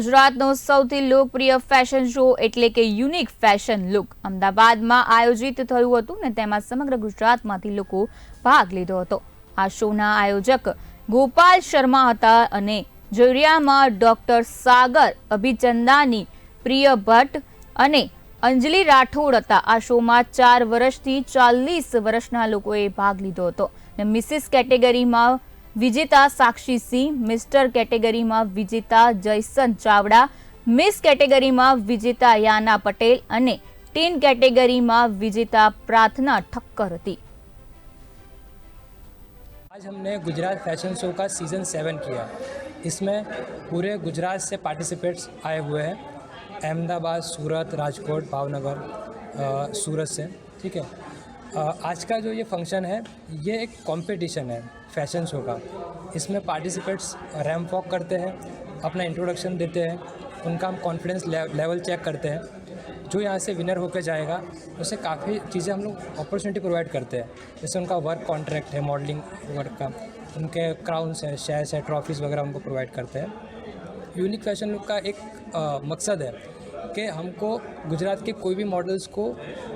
ગુજરાતનો સૌથી લોકપ્રિય ફેશન શો એટલે કે યુનિક ફેશન લુક અમદાવાદમાં આયોજિત થયું હતું ને તેમાં સમગ્ર ગુજરાતમાંથી લોકો ભાગ લીધો હતો. આ શોના આયોજક ગોપાલ શર્મા હતા અને જોરિયામાં ડોક્ટર સાગર અભિચંદાની, પ્રિય ભટ્ટ અને અંજલિ રાઠોડ હતા. આ શોમાં ચાર વર્ષથી ચાલીસ વર્ષના લોકોએ ભાગ લીધો હતો ને મિસિસ કેટેગરીમાં વિજેતા સાક્ષી સિંહ મિસ્ટર કેટેગરીમાં વિજેતા જયસન ચાવડા મિસ કેટેગરીમાં વિજેતા યાના પટેલ અને ટીન કેટેગરીમાં વિજેતા પ્રાર્થના ઠક્કર હતી आज हमने गुजरात फैशन शो का सीज़न सेवन किया इसमें पूरे गुजरात से पार्टिसिपेट्स आए हुए हैं अहमदाबाद सूरत राजकोट भावनगर अ, सूरत से ठीक है अ, आज का जो ये फ़ंक्शन है ये एक कंपटीशन है फ़ैशन शो का। इसमें पार्टिसिपेट्स रैम्प वॉक करते हैं अपना इंट्रोडक्शन देते हैं उनका हम कॉन्फिडेंस लेवल चेक करते हैं। जो यहाँ से विनर होकर जाएगा उसे काफ़ी चीज़ें हम लोग अपॉर्चुनिटी प्रोवाइड करते हैं। जैसे उनका वर्क कॉन्ट्रैक्ट है मॉडलिंग वर्क का उनके क्राउन्स है शेयर्स है ट्रॉफीज़ वगैरह उनको प्रोवाइड करते हैं। यूनिक फ़ैशन लुक का एक अ, मकसद है कि हमको गुजरात के कोई भी मॉडल्स को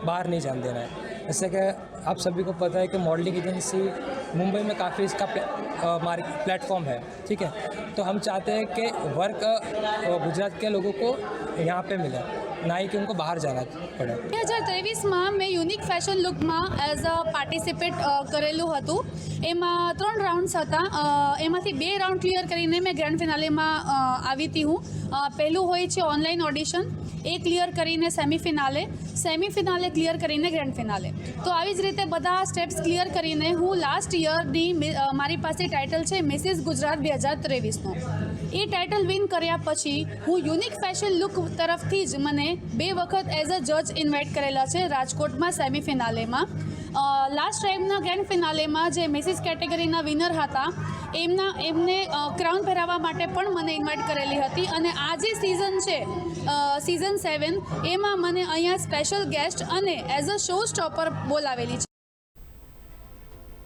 बाहर नहीं जान देना है। जैसे कि आप सभी को पता है कि मॉडलिंग एजेंसी मुंबई में काफ़ी इसका मार्केट प्लेटफॉर्म है ठीक है तो हम चाहते हैं कि वर्क अ, गुजरात के लोगों को यहाँ पे मिले ना ही कि उनको बाहर जाना पड़े બે હજાર ત્રેવીસમાં મેં unique fashion લુકમાં as a participate કરેલું હતું એમાં ત્રણ રાઉન્ડ્સ હતા અ, એમાંથી બે રાઉન્ડ ક્લિયર કરીને મેં ગ્રાન્ડ ફિનાલેમાં અ, આવી હતી હું અ, પહેલું હોય છે ઓનલાઈન ઓડિશન એ ક્લિયર કરીને સેમિફિનાલે સેમિફિનાલે ક્લિયર કરીને ગ્રેન્ડ ફિનાલે તો આવી જ રીતે બધા સ્ટેપ્સ ક્લિયર કરીને હું લાસ્ટ યરની મારી પાસે ટાઇટલ છે મિસિસ ગુજરાત બે હજાર ત્રેવીસનો એ ટાઇટલ વિન કર્યા પછી હું યુનિક ફેશન લુક તરફથી જ મને બે વખત એઝ અ જજ ઇન્વાઇટ કરેલા છે રાજકોટમાં સેમિફિનાલેમાં લાસ્ટ ટાઈમના ગ્રેન્ડ ફિનાલેમાં જે મેસિસ કેટેગરીના વિનર હતા, એમના, એમને ક્રાઉન પહેરાવવા માટે પણ મને ઇન્વાઇટ કરેલી હતી અને આ જે સિઝન છે સિઝન સેવન એમાં મને અહીંયા સ્પેશિયલ ગેસ્ટ અને એઝ અ શો સ્ટોપર બોલાવેલી છે.